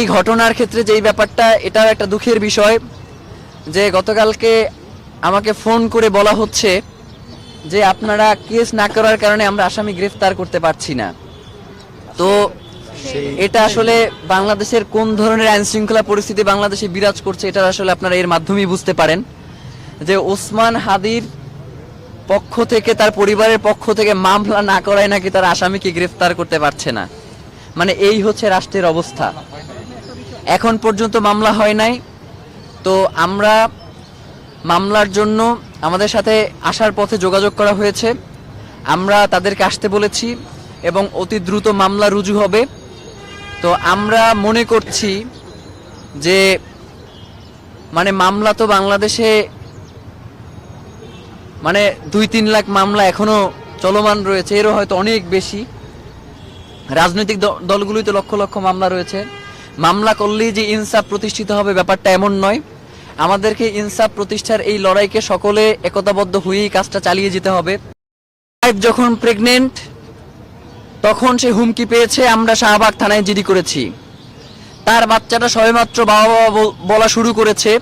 এই ঘটনার ক্ষেত্রে যেই ব্যাপারটা, এটাও একটা দুঃখের বিষয় যে গতকালকে আমাকে ফোন করে বলা হচ্ছে যে আপনারা কেস না করার কারণে আমরা আসামি গ্রেফতার করতে পারছি না। তো এটা আসলে বাংলাদেশের কোন ধরনের আইন শৃঙ্খলা পরিস্থিতি বাংলাদেশে বিরাজ করছে, এটা আসলে আপনারা এর মাধ্যমেই বুঝতে পারেন। যে ওসমান হাদির পক্ষ থেকে, তার পরিবারের পক্ষ থেকে মামলা না করায় নাকি তার আসামিকে গ্রেফতার করতে পারছে না। মানে এই হচ্ছে রাষ্ট্রের অবস্থা। এখন পর্যন্ত মামলা হয় নাই। তো আমরা মামলার জন্য আমাদের সাথে আসার পথে যোগাযোগ করা হয়েছে। আমরা তাদেরকে আসতে বলেছি এবং অতি দ্রুত মামলা রুজু হবে। তো আমরা মনে করছি যে মানে মামলা তো বাংলাদেশে মানে দুই তিন লাখ মামলা এখনও চলমান রয়েছে। এরও হয়তো অনেক বেশি। রাজনৈতিক দ- তো লক্ষ লক্ষ মামলা রয়েছে। মামলা করলেই যে ইনসাফ প্রতিষ্ঠিত হবে ব্যাপারটা এমন নয়। আমাদেরকে ইনসাফ প্রতিষ্ঠার এই লড়াইকে সকলে একতাবদ্ধ হয়েই কাজটা চালিয়ে যেতে হবে। ওয়াইফ যখন প্রেগনেন্ট তখন সে হুমকি পেয়েছে, আমরা শাহবাগ থানায় জিডি করেছি। তার বাচ্চাটা সবেমাত্র বাবা বাবা বলা শুরু করেছে।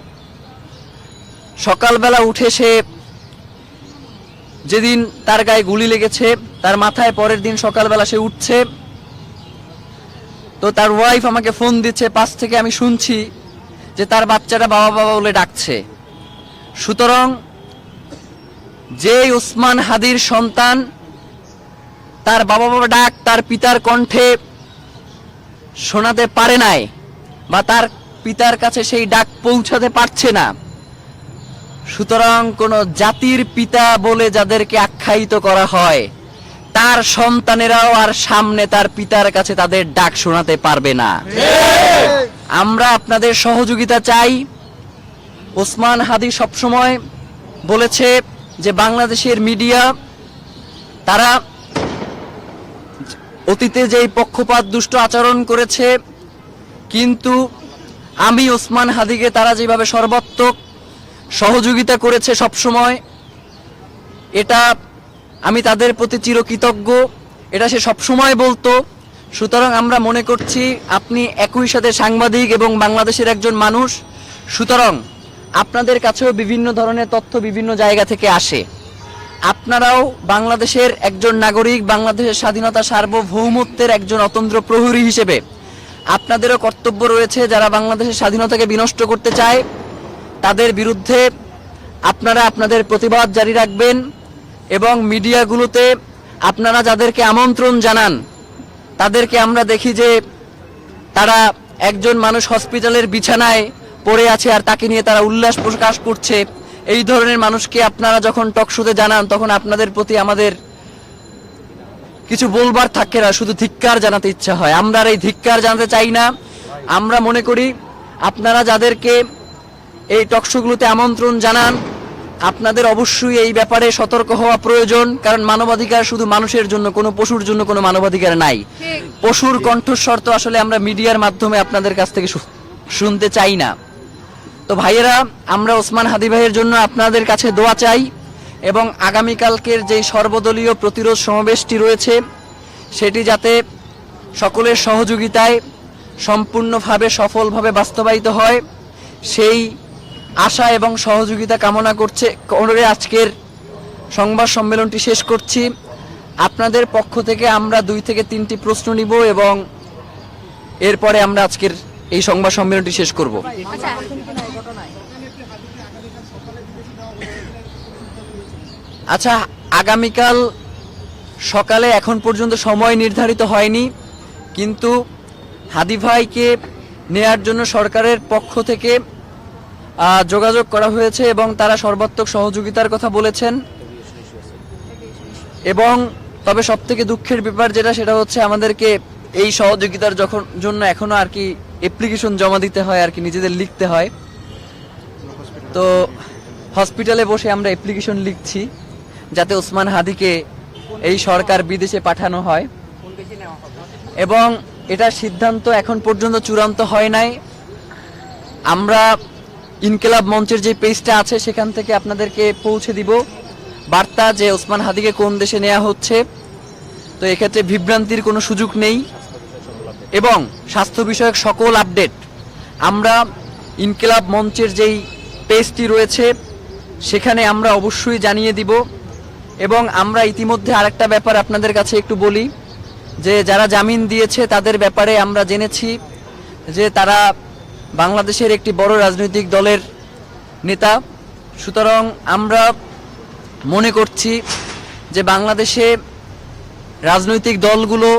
সকালবেলা উঠে সে যেদিন তার গায়ে গুলি লেগেছে, তার মাথায় পরের দিন সকালবেলা সে উঠছে। তো তার ওয়াইফ আমাকে ফোন দিচ্ছে, পাশ থেকে আমি শুনছি যে তার বাচ্চাটা বাবা বাবা বলে ডাকছে। সুতরাং যে ওসমান হাদির সন্তান, তার বাবা বাবা ডাক তার পিতার কণ্ঠে শোনাতে পারে নাই বা তার পিতার কাছে সেই ডাক পৌঁছাতে পারছে না। সুতরাং কোন জাতির পিতা বলে যাদেরকে আখ্যায়িত করা হয় তার সন্তানেরাও আর সামনে তার পিতার কাছে তাদের ডাক শোনাতে পারবে না। আমরা আপনাদের সহযোগিতা চাই। ওসমান হাদি সবসময় বলেছে যে বাংলাদেশের মিডিয়া, তারা অতীতে যেই পক্ষপাত দুষ্ট আচরণ করেছে, কিন্তু আমি ওসমান হাদিকে তারা যেভাবে সর্বাত্মক সহযোগিতা করেছে সবসময়, এটা আমি তাদের প্রতি চিরকৃতজ্ঞ। এটা সে সবসময় বলতো। সুতরাং আমরা মনে করছি, আপনি একই সাথে সাংবাদিক এবং বাংলাদেশের একজন মানুষ। সুতরাং আপনাদের কাছেও বিভিন্ন ধরনের তথ্য বিভিন্ন জায়গা থেকে আসে। আপনারাও বাংলাদেশের একজন নাগরিক, বাংলাদেশের স্বাধীনতা সার্বভৌমত্বের একজন অতন্ত্র প্রহরী হিসেবে। আপনাদেরও কর্তব্য রয়েছে, যারা বাংলাদেশের স্বাধীনতাকে বিনষ্ট করতে চায়, তাদের বিরুদ্ধে আপনারা আপনাদের প্রতিবাদ জারি রাখবেন। এবং মিডিয়াগুলোতে আপনারা যাদেরকে আমন্ত্রণ জানান, তাদেরকে আমরা দেখি যে তারা একজন মানুষ হসপিটালের বিছানায় পড়ে আছে আর তাকে নিয়ে তারা উল্লাস প্রকাশ করছে। এই ধরনের মানুষকে আপনারা যখন টকশোতে জানান, তখন আপনাদের প্রতি আমাদের কিছু বলবার থাকে না, শুধু ধিক্কার জানাতে ইচ্ছা হয়। আমরা আর এই ধিক্কার জানাতে চাই না। আমরা মনে করি, আপনারা যাদেরকে এই টকশোগুলোতে আমন্ত্রণ জানান আপনাদের অবশ্যই এই ব্যাপারে সতর্ক হওয়া প্রয়োজন কারণ মানবাধিকার শুধু মানুষের জন্য কোনো পশুর জন্য কোনো মানবাধিকার নাই। পশুর কণ্ঠস্বর তো আসলে আমরা মিডিয়ার মাধ্যমে আপনাদের কাছ থেকে শুনতে চাই না। তো ভাইয়েরা আমরা ওসমান হাদি ভাইয়ের জন্য আপনাদের কাছে দোয়া চাই এবং আগামীকালকের যেই সর্বদলীয় প্রতিরোধ সমাবেশটি রয়েছে সেটি যাতে সকলের সহযোগিতায় সম্পূর্ণভাবে সফলভাবে বাস্তবায়িত হয় সেই আশা এবং সহযোগিতা কামনা করছে। করে আজকের সংবাদ সম্মেলনটি শেষ করছি। আপনাদের পক্ষ থেকে আমরা দুই থেকে তিনটি প্রশ্ন নিব এবং এরপরে আমরা আজকের এই সংবাদ সম্মেলনটি শেষ করব। আচ্ছা। আচ্ছা আগামীকাল সকালে এখন পর্যন্ত সময় নির্ধারিত হয়নি কিন্তু হাদি ভাইকে নেয়ার জন্য সরকারের পক্ষ থেকে যোগাযোগ করা হয়েছে এবং তারা সর্বাত্মক সহযোগিতার কথা বলেছেন। এবং তবে সব থেকে দুঃখের ব্যাপার যেটা, সেটা হচ্ছে আমাদেরকে এই সহযোগিতার যখন জন্য এখনও আর কি অ্যাপ্লিকেশন জমা দিতে হয়, আর কি নিজেদের লিখতে হয়। তো হসপিটালে বসে আমরা অ্যাপ্লিকেশন লিখছি, যাতে ওসমান হাদিকে এই সরকার বিদেশে পাঠানো হয়। এবং এটার সিদ্ধান্ত এখন পর্যন্ত চূড়ান্ত হয় নাই। আমরা ইনকেলাব মঞ্চের যে পেজটা আছে, সেখান থেকে আপনাদেরকে পৌঁছে দিব। বার্তা যে ওসমান হাদিকে কোন দেশে নেওয়া হচ্ছে। তো এক্ষেত্রে বিভ্রান্তির কোনো সুযোগ নেই। এবং স্বাস্থ্য বিষয়ক সকল আপডেট। আমরা ইনকেলাব মঞ্চের যেই পেজটি রয়েছে, সেখানে আমরা অবশ্যই জানিয়ে দিব। এবং আমরা ইতিমধ্যে আরেকটা ব্যাপার আপনাদের কাছে একটু বলি, যে যারা জামিন দিয়েছে, তাদের ব্যাপারে আমরা জেনেছি যে তারা বাংলাদেশের একটি বড় রাজনৈতিক দলের নেতা। সুতরাং আমরা মনে করছি যে বাংলাদেশে রাজনৈতিক দলগুলো,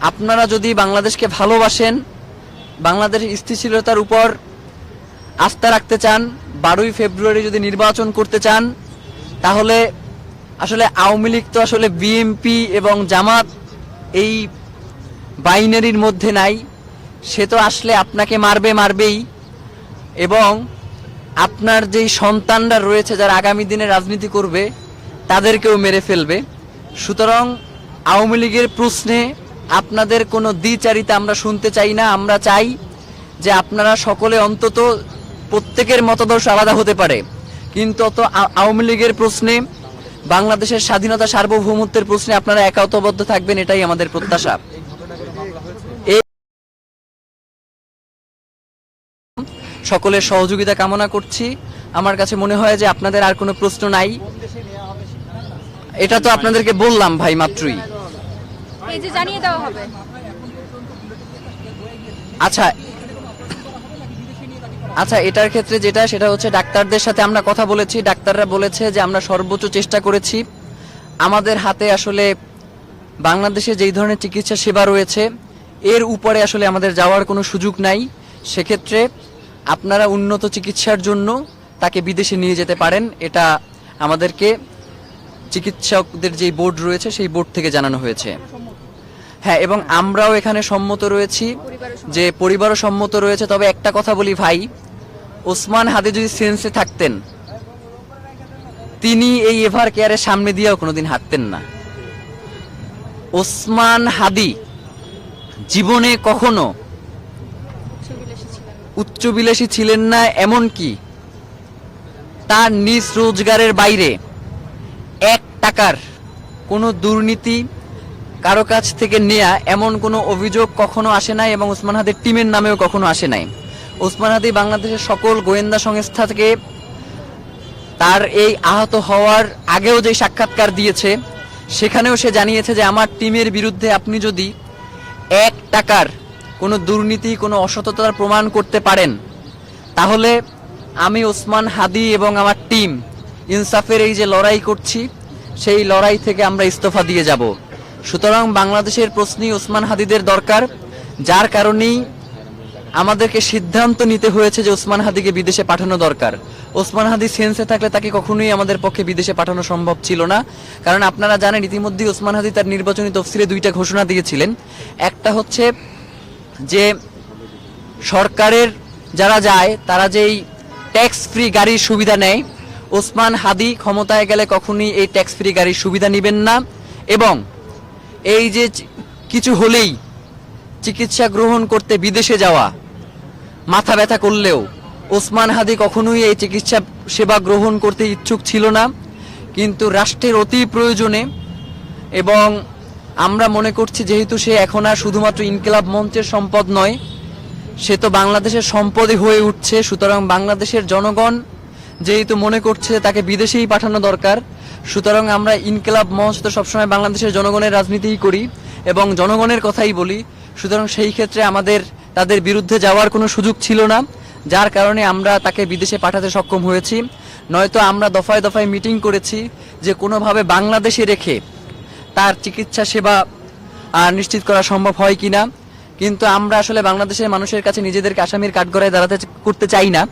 আপনারা যদি বাংলাদেশকে ভালোবাসেন বাংলাদেশের স্থিতিশীলতার উপর আস্থা রাখতে চান, বারোই ফেব্রুয়ারি যদি নির্বাচন করতে চান, তাহলে আসলে আওয়ামী লীগ তো আসলে বিএমপি এবং জামাত এই বাইনারির মধ্যে নাই। সে তো আসলে আপনাকে মারবে মারবেই। এবং আপনার যেই সন্তানরা রয়েছে যারা আগামী দিনে রাজনীতি করবে, তাদেরকেও মেরে ফেলবে। সুতরাং আওয়ামী লীগের প্রশ্নে আপনাদের কোনো দ্বিচারিতা আমরা শুনতে চাই না। আমরা চাই যে আপনারা সকলে অন্তত প্রত্যেকের মতাদর্শ আলাদা হতে পারে। কিন্তু অত আওয়ামী লীগের প্রশ্নে, বাংলাদেশের স্বাধীনতা সার্বভৌমত্বের প্রশ্নে আপনারা একাতবদ্ধ থাকবেন, এটাই আমাদের প্রত্যাশা। সকলের সহযোগিতা কামনা করছি। আমার কাছে মনে হয় যে আপনাদের আর কোনো প্রশ্ন নাই। এটা তো আপনাদেরকে বললাম ভাই মাত্রই। এই যে জানিয়ে দেওয়া হবে। আচ্ছা। আচ্ছা এটার ক্ষেত্রে যেটা সেটা হচ্ছে ডাক্তারদের সাথে আমরা কথা বলেছি। ডাক্তাররা বলেছে যে আমরা সর্বোচ্চ চেষ্টা করেছি। আমাদের হাতে আসলে বাংলাদেশে যেই ধরনের চিকিৎসা সেবা রয়েছে এর উপরে আসলে আমাদের যাওয়ার কোনো সুযোগ নাই। সেক্ষেত্রে আপনারা উন্নত চিকিৎসার জন্য তাকে বিদেশে নিয়ে যেতে পারেন। এটা আমাদেরকে চিকিৎসকদের যে বোর্ড রয়েছে, সেই বোর্ড থেকে জানানো হয়েছে। হ্যাঁ এবং আমরাও এখানে সম্মত রয়েছি যে পরিবারও সম্মত রয়েছে। তবে একটা কথা বলি ভাই, ওসমান হাদি যদি সেন্সে থাকতেন, তিনি এই এভার কেয়ারের সামনে দিয়েও কোনোদিন হাঁটতেন না। ওসমান হাদি জীবনে কখনো উচ্চবিলাসী ছিলেন না এমন কি? তার নিজ রোজগারের বাইরে এক টাকার কোনো দুর্নীতি কারও কাছ থেকে নেয়া এমন কোনো অভিযোগ কখনো আসে নাই এবং ওসমান হাদির টিমের নামেও কখনো আসে নাই। ওসমান হাদি বাংলাদেশের সকল গোয়েন্দা সংস্থা থেকে তার এই আহত হওয়ার আগেও যে সাক্ষাৎকার দিয়েছে, সেখানেও সে জানিয়েছে যে, আমার টিমের বিরুদ্ধে আপনি যদি এক টাকার কোনো দুর্নীতি, কোনো অসততার প্রমাণ করতে পারেন। তাহলে আমি ওসমান হাদি এবং আমার টিম ইনসাফের এই যে লড়াই করছি, সেই লড়াই থেকে আমরা ইস্তফা দিয়ে যাব। সুতরাং বাংলাদেশের প্রশ্নই ওসমান হাদিদের দরকার, যার কারণেই আমাদেরকে সিদ্ধান্ত নিতে হয়েছে যে ওসমান হাদিকে বিদেশে পাঠানো দরকার। ওসমান হাদি সেন্সে থাকলে তাকে কখনোই আমাদের পক্ষে বিদেশে পাঠানো সম্ভব ছিল না। কারণ আপনারা জানেন, ইতিমধ্যেই ওসমান হাদি তার নির্বাচনী তফসিলে দুইটা ঘোষণা দিয়েছিলেন। একটা হচ্ছে যে সরকারের যারা যায়, তারা যেই ট্যাক্স ফ্রি গাড়ির সুবিধা নেয়, ওসমান হাদি ক্ষমতায় গেলে কখনই এই ট্যাক্স ফ্রি গাড়ির সুবিধা নেবেন না। এবং এই যে কিছু হলেই চিকিৎসা গ্রহণ করতে বিদেশে যাওয়া, মাথা ব্যথা করলেও ওসমান হাদি কখনোই এই চিকিৎসা সেবা গ্রহণ করতে ইচ্ছুক ছিল না। কিন্তু রাষ্ট্রের অতি প্রয়োজনে এবং আমরা মনে করছি যেহেতু সে এখন আর শুধুমাত্র ইনকিলাব মঞ্চের সম্পদ নয়, সে তো বাংলাদেশের সম্পদই হয়ে উঠছে। সুতরাং বাংলাদেশের জনগণ যেহেতু মনে করছে তাকে বিদেশেই পাঠানো দরকার, সুতরাং আমরা ইনকিলাব মঞ্চ তো সবসময় বাংলাদেশের জনগণের রাজনীতিই করি এবং জনগণের কথাই বলি। সুতরাং সেই ক্ষেত্রে আমাদের, তাদের বিরুদ্ধে যাওয়ার কোনো সুযোগ ছিল না, যার কারণে আমরা তাকে বিদেশে পাঠাতে সক্ষম হয়েছি। নয়তো আমরা দফায় দফায় মিটিং করেছি যে কোনোভাবে বাংলাদেশে রেখে তার চিকিৎসা সেবা নিশ্চিত করা সম্ভব হয় কিনা। কিন্তু আমরা আসলে বাংলাদেশের মানুষের কাছে নিজেদেরকে আসামির কাঠগড়ায় দাঁড়াতে করতে চাই না।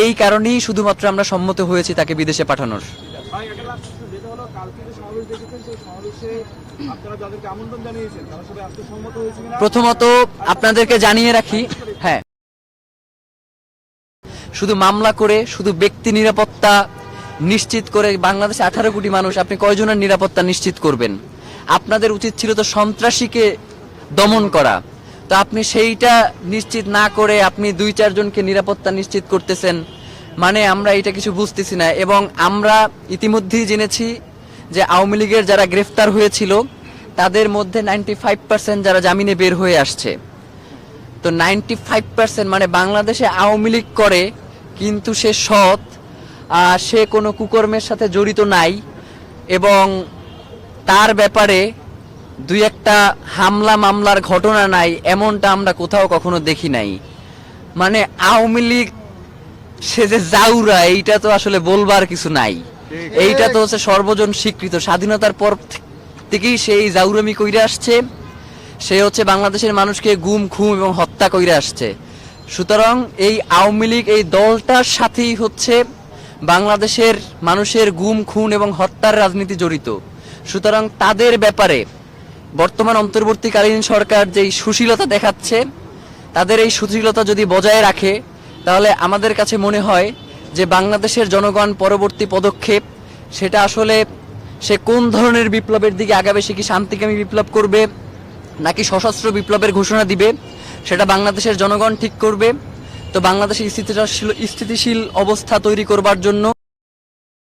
এই কারণেই শুধুমাত্র আমরা সম্মত হয়েছি তাকে বিদেশে পাঠানোর। প্রথমত আপনাদেরকে জানিয়ে রাখি হ্যাঁ শুধু মামলা করে শুধু ব্যক্তি নিরাপত্তা নিশ্চিত করে বাংলাদেশে আঠারো কোটি মানুষ, আপনি কয়জনের নিরাপত্তা নিশ্চিত করবেন? আপনাদের উচিত ছিল তো সন্ত্রাসীকে দমন করা। তো আপনি সেইটা নিশ্চিত না করে আপনি দুই, চারজনকে নিরাপত্তা নিশ্চিত করতেছেন মানে আমরা এটা কিছু বুঝতেছি না। এবং আমরা ইতিমধ্যেই জেনেছি যে আওয়ামী লীগের যারা গ্রেফতার হয়েছিল, তাদের মধ্যে নাইনটি ফাইভ পার্সেন্ট যারা জামিনে বের হয়ে আসছে। তো নাইনটি ফাইভ পার্সেন্ট মানে বাংলাদেশে আওয়ামী লীগ করে, কিন্তু সে সৎ সে কোনো কুকর্মের সাথে জড়িত নাই এবং তার ব্যাপারে দুই একটা হামলা মামলার ঘটনা নাই, এমনটা আমরা কোথাও কখনো দেখি নাই। মানে আওয়ামী লীগ, সে যে জাউরা, এইটা তো আসলে বলবার কিছু নাই। এইটা তো হচ্ছে সর্বজন স্বীকৃত। স্বাধীনতার পর থেকেই সেই জাউরামি কইরে আসছে। সে হচ্ছে বাংলাদেশের মানুষকে গুম খুম এবং হত্যা কইরে আসছে। সুতরাং এই আওয়ামী লীগ, এই দলটার সাথেই হচ্ছে বাংলাদেশের মানুষের গুম, খুন এবং হত্যার রাজনীতি জড়িত। সুতরাং তাদের ব্যাপারে বর্তমান অন্তর্বর্তীকালীন সরকার যেই সুশীলতা দেখাচ্ছে, তাদের এই সুশীলতা যদি বজায় রাখে, তাহলে আমাদের কাছে মনে হয় যে বাংলাদেশের জনগণ পরবর্তী পদক্ষেপ, সেটা আসলে সে কোন ধরনের বিপ্লবের দিকে আগাবে, সে কি শান্তিকামী বিপ্লব করবে, নাকি সশস্ত্র বিপ্লবের ঘোষণা দিবে, সেটা বাংলাদেশের জনগণ ঠিক করবে। তো বাংলাদেশের স্থিতিশীল স্থিতিশীল অবস্থা তৈরি করবার জন্য